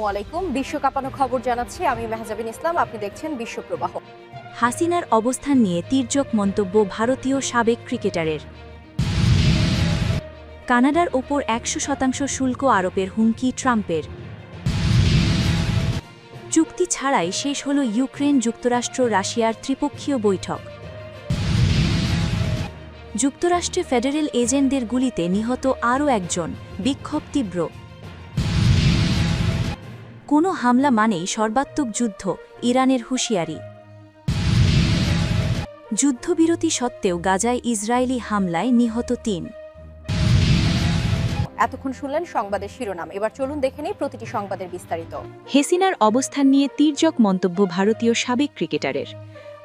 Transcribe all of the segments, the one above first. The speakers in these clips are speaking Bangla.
আসসালামু আলাইকুম। বিশ্ব কাঁপানো খবর জানাচ্ছি আমি মেহজাবিন ইসলাম। আপনি দেখছেন বিশ্ব প্রবাহ। হাসিনার অবস্থান নিয়ে তির্যক মন্তব্য ভারতীয় সাবেক ক্রিকেটারের। কানাডার ওপর একশো শতাংশ শুল্ক আরোপের হুমকি ট্রাম্পের। চুক্তি ছাড়াই শেষ হল ইউক্রেন যুক্তরাষ্ট্র রাশিয়ার ত্রিপক্ষীয় বৈঠক। যুক্তরাষ্ট্রে ফেডারেল এজেন্টদের গুলিতে নিহত আরও একজন, বিক্ষোভ তীব্র। কোনো হামলা মানেই সর্বাত্মক যুদ্ধ ইরানের হুঁশিয়ারি। যুদ্ধবিরতি সত্ত্বেও গাজায় ইসরায়েলি হামলায় নিহত তিন। এতক্ষণ শুনলেন সংবাদের শিরোনাম। এবার চলুন দেখে নেই প্রতিটি সংবাদের বিস্তারিত। হেসিনার অবস্থান নিয়ে তীর্যক মন্তব্য ভারতীয় সাবেক ক্রিকেটারের।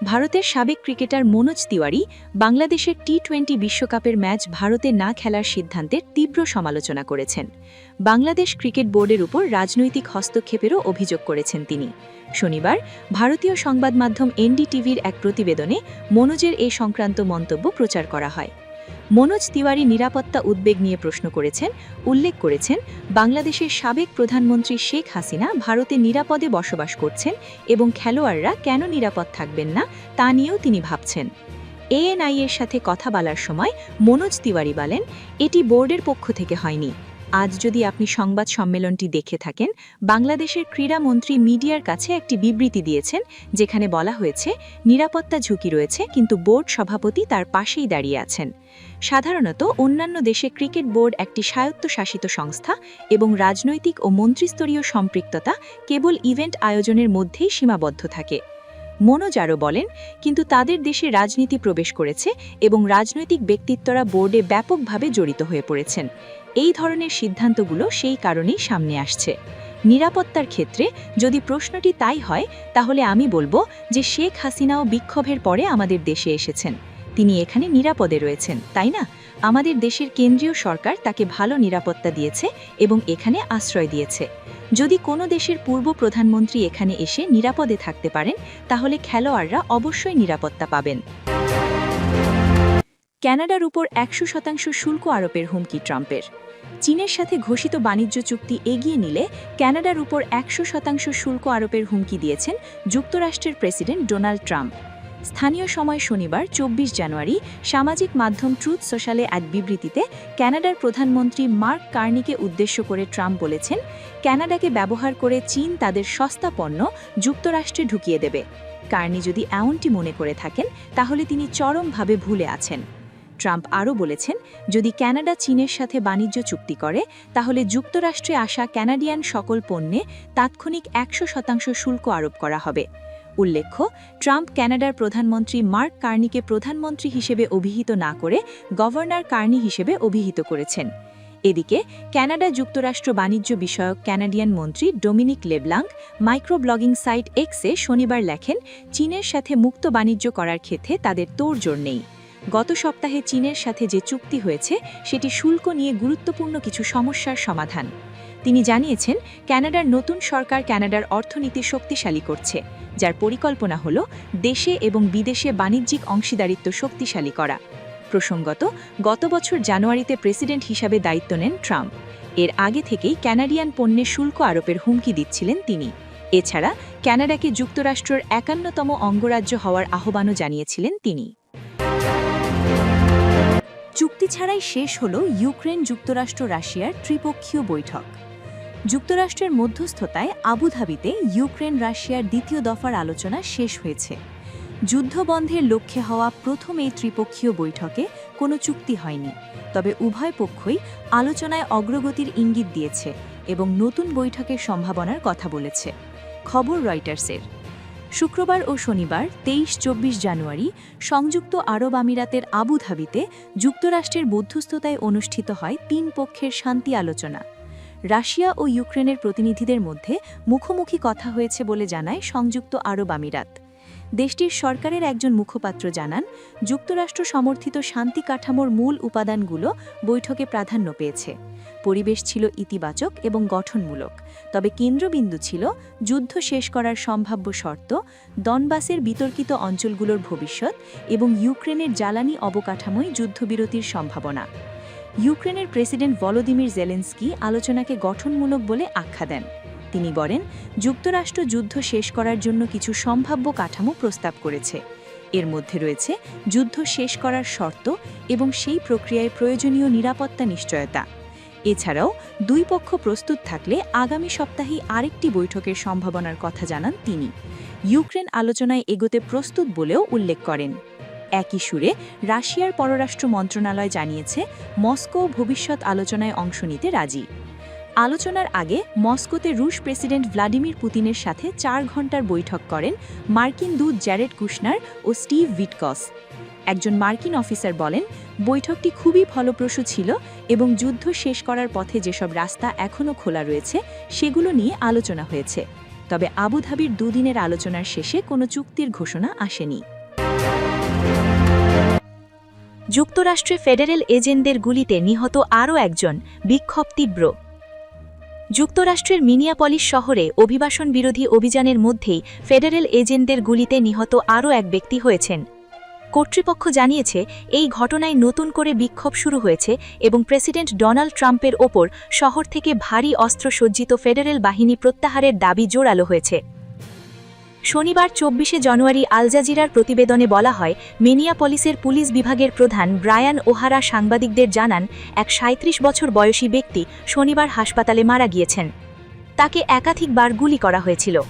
ভারতের সাবেক ক্রিকেটার মনোজ তিওয়ারি বাংলাদেশের টি টোয়েন্টি বিশ্বকাপের ম্যাচ ভারতে না খেলার সিদ্ধান্তের তীব্র সমালোচনা করেছেন। বাংলাদেশ ক্রিকেট বোর্ডের উপর রাজনৈতিক হস্তক্ষেপেরও অভিযোগ করেছেন তিনি। শনিবার ভারতীয় সংবাদ মাধ্যম এনডিটিভির এক প্রতিবেদনে মনোজের এ সংক্রান্ত মন্তব্য প্রচার করা হয়। মনোজ তিওয়ারি নিরাপত্তা উদ্বেগ নিয়ে প্রশ্ন করেছেন, উল্লেখ করেছেন, বাংলাদেশের সাবেক প্রধানমন্ত্রী শেখ হাসিনা ভারতে নিরাপদে বসবাস করছেন এবং খেলোয়াড়রা কেন নিরাপদ থাকবেন না তা নিয়েও তিনি ভাবছেন। এএনআই এর সাথে কথা বলার সময় মনোজ তিওয়ারি বলেন, এটি বোর্ডের পক্ষ থেকে হয়নি। আজ যদি আপনি সংবাদ সম্মেলনটি দেখে থাকেন, বাংলাদেশের ক্রীড়ামন্ত্রী মিডিয়ার কাছে একটি বিবৃতি দিয়েছেন, যেখানে বলা হয়েছে, নিরাপত্তা ঝুঁকি রয়েছে, কিন্তু বোর্ড সভাপতি তার পাশেই দাঁড়িয়ে আছেন। সাধারণত অন্যান্য দেশে ক্রিকেট বোর্ড একটি স্বায়ত্তশাসিত সংস্থা এবং রাজনৈতিক ও মন্ত্রিস্তরীয় সম্পৃক্ততা কেবল ইভেন্ট আয়োজনের মধ্যেই সীমাবদ্ধ থাকে। মনোজ আরও বলেন, কিন্তু তাদের দেশে রাজনীতি প্রবেশ করেছে এবং রাজনৈতিক ব্যক্তিত্বরা বোর্ডে ব্যাপকভাবে জড়িত হয়ে পড়েছেন। এই ধরনের সিদ্ধান্তগুলো সেই কারণেই সামনে আসছে। নিরাপত্তার ক্ষেত্রে যদি প্রশ্নটি তাই হয়, তাহলে আমি বলব যে শেখ হাসিনাও বিক্ষোভের পরে আমাদের দেশে এসেছেন। তিনি এখানে নিরাপদে রয়েছেন, তাই না? আমাদের দেশের কেন্দ্রীয় সরকার তাকে ভালো নিরাপত্তা দিয়েছে এবং এখানে আশ্রয় দিয়েছে। যদি কোনো দেশের পূর্ব প্রধানমন্ত্রী এখানে এসে নিরাপদে থাকতে পারেন, তাহলে খেলোয়াড়রা অবশ্যই নিরাপত্তা পাবেন। ক্যানাডার উপর একশো শতাংশ শুল্ক আরোপের হুমকি ট্রাম্পের। চীনের সাথে ঘোষিত বাণিজ্য চুক্তি এগিয়ে নিলে ক্যানাডার উপর একশো শতাংশ শুল্ক আরোপের হুমকি দিয়েছেন যুক্তরাষ্ট্রের প্রেসিডেন্ট ডোনাল্ড ট্রাম্প। স্থানীয় সময় শনিবার, চব্বিশ জানুয়ারি, সামাজিক মাধ্যম ট্রুথ সোশ্যালে এক বিবৃতিতে ক্যানাডার প্রধানমন্ত্রী মার্ক কার্নিকে উদ্দেশ্য করে ট্রাম্প বলেছেন, ক্যানাডাকে ব্যবহার করে চীন তাদের সস্তা পণ্য যুক্তরাষ্ট্রে ঢুকিয়ে দেবে। কার্নি যদি এমনটি মনে করে থাকেন, তাহলে তিনি চরমভাবে ভুলে আছেন। ট্রাম্প আরও বলেছেন, যদি ক্যানাডা চীনের সাথে বাণিজ্য চুক্তি করে, তাহলে যুক্তরাষ্ট্রে আসা ক্যানাডিয়ান সকল পণ্যে তাৎক্ষণিক একশো শতাংশ শুল্ক আরোপ করা হবে। উল্লেখ্য, ট্রাম্প ক্যানাডার প্রধানমন্ত্রী মার্ক কার্নিকে প্রধানমন্ত্রী হিসেবে অভিহিত না করে গভর্নর কার্নি হিসেবে অভিহিত করেছেন। এদিকে ক্যানাডা যুক্তরাষ্ট্র বাণিজ্য বিষয়ক ক্যানাডিয়ান মন্ত্রী ডোমিনিক লেবলাং মাইক্রোব্লগিং সাইট এক্সে শনিবার লেখেন, চীনের সাথে মুক্ত বাণিজ্য করার ক্ষেত্রে তাদের তোড়জোড় নেই। গত সপ্তাহে চীনের সাথে যে চুক্তি হয়েছে, সেটি শুল্ক নিয়ে গুরুত্বপূর্ণ কিছু সমস্যার সমাধান। তিনি জানিয়েছেন ক্যানাডার নতুন সরকার ক্যানাডার অর্থনীতি শক্তিশালী করছে, যার পরিকল্পনা হল দেশে এবং বিদেশে বাণিজ্যিক অংশীদারিত্ব শক্তিশালী করা। প্রসঙ্গত, গত বছর জানুয়ারিতে প্রেসিডেন্ট হিসাবে দায়িত্ব নেন ট্রাম্প। এর আগে থেকেই ক্যানাডিয়ান পণ্যে শুল্ক আরোপের হুমকি দিচ্ছিলেন তিনি। এছাড়া ক্যানাডাকে যুক্তরাষ্ট্রের একান্নতম অঙ্গরাজ্য হওয়ার আহ্বানও জানিয়েছিলেন তিনি। চুক্তি ছাড়াই শেষ হল ইউক্রেন যুক্তরাষ্ট্র রাশিয়ার ত্রিপক্ষীয় বৈঠক। যুক্তরাষ্ট্রের মধ্যস্থতায় আবুধাবিতে ইউক্রেন রাশিয়ার দ্বিতীয় দফার আলোচনা শেষ হয়েছে। যুদ্ধবন্ধের লক্ষ্যে হওয়া প্রথম এই ত্রিপক্ষীয় বৈঠকে কোনো চুক্তি হয়নি। তবে উভয় পক্ষই আলোচনায় অগ্রগতির ইঙ্গিত দিয়েছে এবং নতুন বৈঠকের সম্ভাবনার কথা বলেছে। খবর রয়টার্সের। শুক্রবার ও শনিবার তেইশ চব্বিশ জানুয়ারি, সংযুক্ত আরব আমিরাতের আবুধাবিতে যুক্তরাষ্ট্রের মধ্যস্থতায় অনুষ্ঠিত হয় তিন পক্ষের শান্তি আলোচনা। রাশিয়া ও ইউক্রেনের প্রতিনিধিদের মধ্যে মুখোমুখি কথা হয়েছে বলে জানায় সংযুক্ত আরব আমিরাত। দেশটির সরকারের একজন মুখপাত্র জানান, যুক্তরাষ্ট্র সমর্থিত শান্তি কাঠামোর মূল উপাদানগুলো বৈঠকে প্রাধান্য পেয়েছে। পরিবেশ ছিল ইতিবাচক এবং গঠনমূলক, তবে কেন্দ্রবিন্দু ছিল যুদ্ধ শেষ করার সম্ভাব্য শর্ত, দনবাসের বিতর্কিত অঞ্চলগুলোর ভবিষ্যৎ এবং ইউক্রেনের জ্বালানি অবকাঠামোয় যুদ্ধবিরতির সম্ভাবনা। ইউক্রেনের প্রেসিডেন্ট ভলোদিমির জেলেন্সকি আলোচনাকে গঠনমূলক বলে আখ্যা দেন। তিনি বলেন, যুক্তরাষ্ট্র যুদ্ধ শেষ করার জন্য কিছু সম্ভাব্য কাঠামো প্রস্তাব করেছে। এর মধ্যে রয়েছে যুদ্ধ শেষ করার শর্ত এবং সেই প্রক্রিয়ায় প্রয়োজনীয় নিরাপত্তা নিশ্চয়তা। এছাড়াও, দুই পক্ষ প্রস্তুত থাকলে আগামী সপ্তাহেই আরেকটি বৈঠকের সম্ভাবনার কথা জানান তিনি। ইউক্রেন আলোচনায় এগোতে প্রস্তুত বলেও উল্লেখ করেন। একই সুরে রাশিয়ার পররাষ্ট্র মন্ত্রণালয় জানিয়েছে, মস্কো ভবিষ্যৎ আলোচনায় অংশ নিতে রাজি। আলোচনার আগে মস্কোতে রুশ প্রেসিডেন্ট ভ্লাদিমির পুতিনের সাথে চার ঘণ্টার বৈঠক করেন মার্কিন দূত জ্যারেড কুশনার ও স্টিভ উইটকস একজন মার্কিন অফিসার বলেন, বৈঠকটি খুবই ফলপ্রসূ ছিল এবং যুদ্ধ শেষ করার পথে যেসব রাস্তা এখনও খোলা রয়েছে, সেগুলো নিয়ে আলোচনা হয়েছে। তবে আবুধাবির দুদিনের আলোচনার শেষে কোনো চুক্তির ঘোষণা আসেনি। যুক্তরাষ্ট্রে ফেডারেল এজেন্টদের গুলিতে নিহত আরও একজন, বিক্ষোভ তীব্র। যুক্তরাষ্ট্রের মিনিয়াপলিস শহরে অভিবাসন বিরোধী অভিযানের মধ্যেই ফেডারেল এজেন্টদের গুলিতে নিহত আরও এক ব্যক্তি হয়েছেন। কর্তৃপক্ষ জানিয়েছে, এই ঘটনায় নতুন করে বিক্ষোভ শুরু হয়েছে এবং প্রেসিডেন্ট ডোনাল্ড ট্রাম্পের ওপর শহর থেকে ভারী অস্ত্রসজ্জিত ফেডারেল বাহিনী প্রত্যাহারের দাবি জোরালো হয়েছে। শনিবার চব্বিশে জানুয়ারি আলজাজিরার প্রতিবেদনে বলা হয়, মিনিয়াপলিসের পুলিশ বিভাগের প্রধান ব্রায়ান ওহারা সাংবাদিকদের জানান, এক সাঁত্রিশ বছর বয়সী ব্যক্তি শনিবার হাসপাতালে মারা গিয়েছেন। তাকে একাধিকবার গুলি করা হয়েছিল।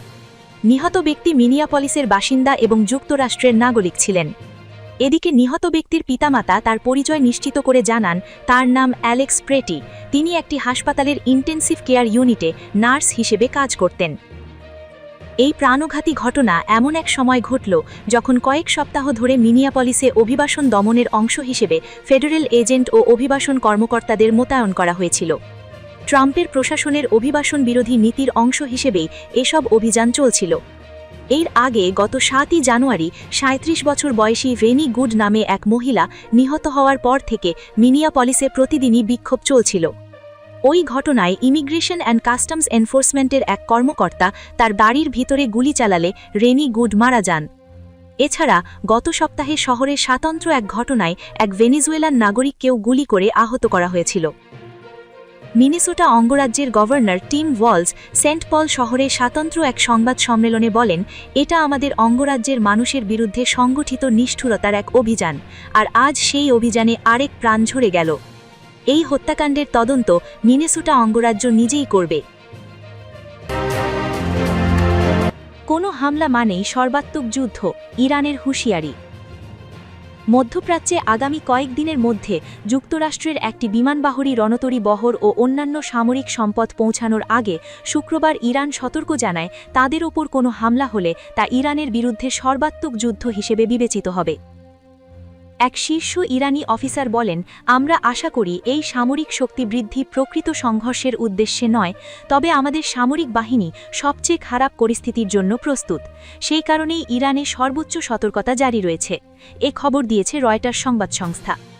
নিহত ব্যক্তি মিনিয়াপলিসের বাসিন্দা এবং যুক্তরাষ্ট্রের নাগরিক ছিলেন। এদিকে নিহত ব্যক্তির পিতামাতা তার পরিচয় নিশ্চিত করে জানান, তার নাম অ্যালেক্স প্রেটি। তিনি একটি হাসপাতালের ইন্টেন্সিভ কেয়ার ইউনিটে নার্স হিসেবে কাজ করতেন। এই প্রাণঘাতী ঘটনা এমন এক সময় ঘটল যখন কয়েক সপ্তাহ ধরে মিনিয়াপলিসে অভিবাসন দমনের অংশ হিসেবে ফেডারেল এজেন্ট ও অভিবাসন কর্মকর্তাদের মোতায়েন করা হয়েছিল। ট্রাম্পের প্রশাসনের অভিবাসন বিরোধী নীতির অংশ হিসেবেই এসব অভিযান চলছিল। এর আগে গত সাতই জানুয়ারি সাঁত্রিশ বছর বয়সী ভেনি গুড নামে এক মহিলা নিহত হওয়ার পর থেকে মিনিয়াপলিসে প্রতিদিনই বিক্ষোভ চলছিল। ওই ঘটনায় ইমিগ্রেশন অ্যান্ড কাস্টমস এনফোর্সমেন্টের এক কর্মকর্তা তার বাড়ির ভিতরে গুলি চালালে রেনি গুড মারা যান। এছাড়া গত সপ্তাহে শহরে স্বাতন্ত্র এক ঘটনায় এক ভেনিজুয়েলান নাগরিককেও গুলি করে আহত করা হয়েছিল। মিনেসোটা অঙ্গরাজ্যের governor Tim Walz Saint Paul শহরে স্বাতন্ত্র এক সংবাদ সম্মেলনে বলেন, এটা আমাদের অঙ্গরাজ্যের মানুষের বিরুদ্ধে সংগঠিত নিষ্ঠুরতার এক অভিযান, আর আজ সেই অভিযানে আরেক প্রাণ ঝরে গেল। এই হত্যাকাণ্ডের তদন্ত মিনেসোটা অঙ্গরাজ্য নিজেই করবে। কোনো হামলা মানেই সর্বাত্মক যুদ্ধ, ইরানের হুঁশিয়ারি। মধ্যপ্রাচ্যে আগামী কয়েকদিনের মধ্যে যুক্তরাষ্ট্রের একটি বিমানবাহরী রণতরী বহর ও অন্যান্য সামরিক সম্পদ পৌঁছানোর আগে শুক্রবার ইরান সতর্ক জানায়, তাদের ওপর কোনো হামলা হলে তা ইরানের বিরুদ্ধে সর্বাত্মক যুদ্ধ হিসেবে বিবেচিত হবে। এক শীর্ষ ইরানি অফিসার বলেন, আমরা আশা করি এই সামরিক শক্তি বৃদ্ধি প্রকৃত সংঘর্ষের উদ্দেশ্যে নয়, তবে আমাদের সামরিক বাহিনী সবচেয়ে খারাপ পরিস্থিতির জন্য প্রস্তুত। সেই কারণেই ইরানে সর্বোচ্চ সতর্কতা জারি রয়েছে। এ খবর দিয়েছে রয়টার সংবাদ সংস্থা।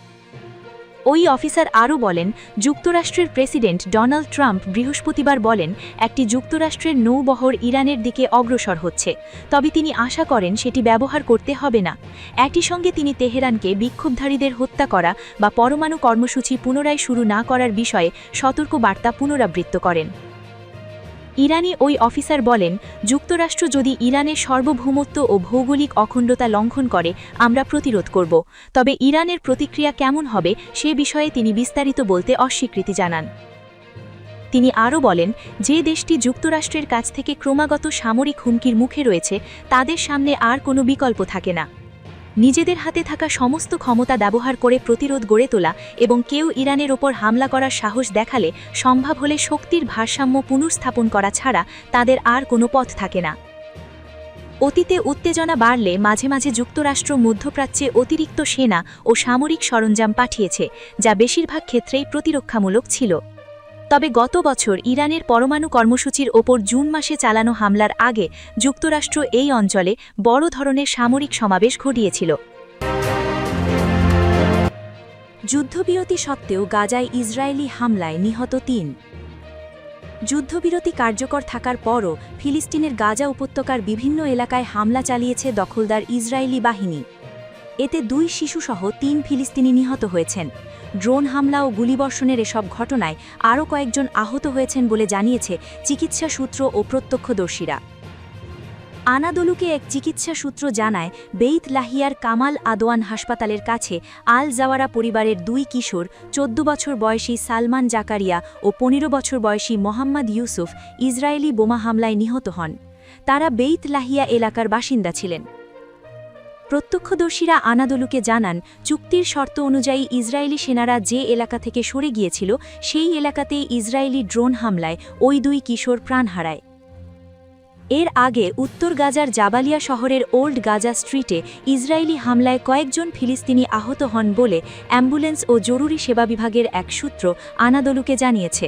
ওই অফিসার আরও বলেন, যুক্তরাষ্ট্রের প্রেসিডেন্ট ডোনাল্ড ট্রাম্প বৃহস্পতিবার বলেন, একটি যুক্তরাষ্ট্রের নৌবহর ইরানের দিকে অগ্রসর হচ্ছে। তবে তিনি আশা করেন সেটি ব্যবহার করতে হবে না। একই সঙ্গে তিনি তেহরানকে বিক্ষোভধারীদের হত্যা করা বা পরমাণু কর্মসূচি পুনরায় শুরু না করার বিষয়ে সতর্ক বার্তা পুনরাবৃত্ত করেন। ইরানি ওই অফিসার বলেন, যুক্তরাষ্ট্র যদি ইরানের সার্বভৌমত্ব ও ভৌগোলিক অখণ্ডতা লঙ্ঘন করে, আমরা প্রতিরোধ করব। তবে ইরানের প্রতিক্রিয়া কেমন হবে, সে বিষয়ে তিনি বিস্তারিত বলতে অস্বীকৃতি জানান। তিনি আরও বলেন, যে দেশটি যুক্তরাষ্ট্রের কাছ থেকে ক্রমাগত সামরিক হুমকির মুখে রয়েছে, তাদের সামনে আর কোনো বিকল্প থাকে না। নিজেদের হাতে থাকা সমস্ত ক্ষমতা ব্যবহার করে প্রতিরোধ গড়ে তোলা এবং কেউ ইরানের ওপর হামলা করার সাহস দেখালে সম্ভব হলে শক্তির ভারসাম্য পুনর্স্থাপন করা ছাড়া তাদের আর কোনো পথ থাকে না। অতীতে উত্তেজনা বাড়লে মাঝে মাঝে যুক্তরাষ্ট্র মধ্যপ্রাচ্যে অতিরিক্ত সেনা ও সামরিক সরঞ্জাম পাঠিয়েছে, যা বেশিরভাগ ক্ষেত্রেই প্রতিরক্ষামূলক ছিল। তবে গত বছর ইরানের পরমাণু কর্মসূচির ওপর জুন মাসে চালানো হামলার আগে যুক্তরাষ্ট্র এই অঞ্চলে বড় ধরনের সামরিক সমাবেশ ঘটিয়েছিল। যুদ্ধবিরতি সত্ত্বেও গাজায় ইসরায়েলি হামলায় নিহত তিন। যুদ্ধবিরতি কার্যকর থাকার পরও ফিলিস্তিনের গাজা উপত্যকার বিভিন্ন এলাকায় হামলা চালিয়েছে দখলদার ইসরায়েলি বাহিনী। এতে দুই শিশুসহ তিন ফিলিস্তিনি নিহত হয়েছেন। ড্রোন হামলা ও গুলিবর্ষণের এসব ঘটনায় আরও কয়েকজন আহত হয়েছেন বলে জানিয়েছে চিকিৎসা সূত্র ও প্রত্যক্ষদর্শীরা। আনাদলুকে এক চিকিৎসা সূত্র জানায়, বেইত লাহিয়ার কামাল আদওয়ান হাসপাতালের কাছে আল জাওয়ারা পরিবারের দুই কিশোর, চোদ্দ বছর বয়সী সালমান জাকারিয়া ও পনেরো বছর বয়সী মোহাম্মদ ইউসুফ ইসরায়েলি বোমা হামলায় নিহত হন। তারা বেইত লাহিয়া এলাকার বাসিন্দা ছিলেন। প্রত্যক্ষদর্শীরা আনাদলুকে জানান, চুক্তির শর্ত অনুযায়ী ইসরায়েলি সেনারা যে এলাকা থেকে সরে গিয়েছিল, সেই এলাকাতেই ইসরায়েলি ড্রোন হামলায় ওই দুই কিশোর প্রাণ হারায়। এর আগে উত্তর গাজার জাবালিয়া শহরের ওল্ড গাজা স্ট্রিটে ইসরায়েলি হামলায় কয়েকজন ফিলিস্তিনি আহত হন বলে অ্যাম্বুলেন্স ও জরুরি সেবা বিভাগের এক সূত্র আনাদলুকে জানিয়েছে।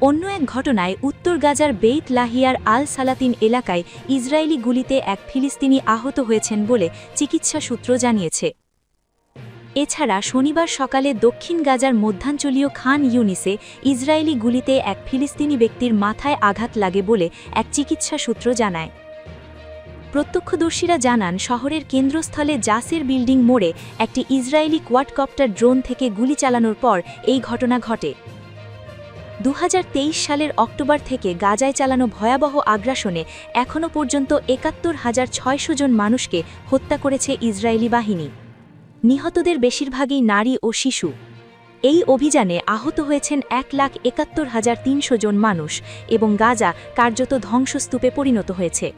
অন্য এক ঘটনায় উত্তর গাজার বেইত লাহিয়ার আল সালাতিন এলাকায় ইসরায়েলি গুলিতে এক ফিলিস্তিনি আহত হয়েছেন বলে চিকিৎসা সূত্র জানিয়েছে। এছাড়া শনিবার সকালে দক্ষিণ গাজার মধ্যাঞ্চলীয় খান ইউনিসে ইসরায়েলি গুলিতে এক ফিলিস্তিনি ব্যক্তির মাথায় আঘাত লাগে বলে এক চিকিৎসা সূত্র জানায়। প্রত্যক্ষদর্শীরা জানান, শহরের কেন্দ্রস্থলে জাসের বিল্ডিং মোড়ে একটি ইসরায়েলি কোয়াডকপ্টার ড্রোন থেকে গুলি চালানোর পর এই ঘটনা ঘটে। দু হাজার তেইশ সালের অক্টোবর থেকে গাজায় চালানো ভয়াবহ আগ্রাসনে এখনও পর্যন্ত একাত্তর হাজার ছয়শো জন মানুষকে হত্যা করেছে ইসরায়েলি বাহিনী। নিহতদের বেশিরভাগই নারী ও শিশু। এই অভিযানে আহত হয়েছেন এক লাখ একাত্তর হাজার তিনশো জন মানুষ এবং গাজা কার্যত ধ্বংসস্তূপে পরিণত হয়েছে।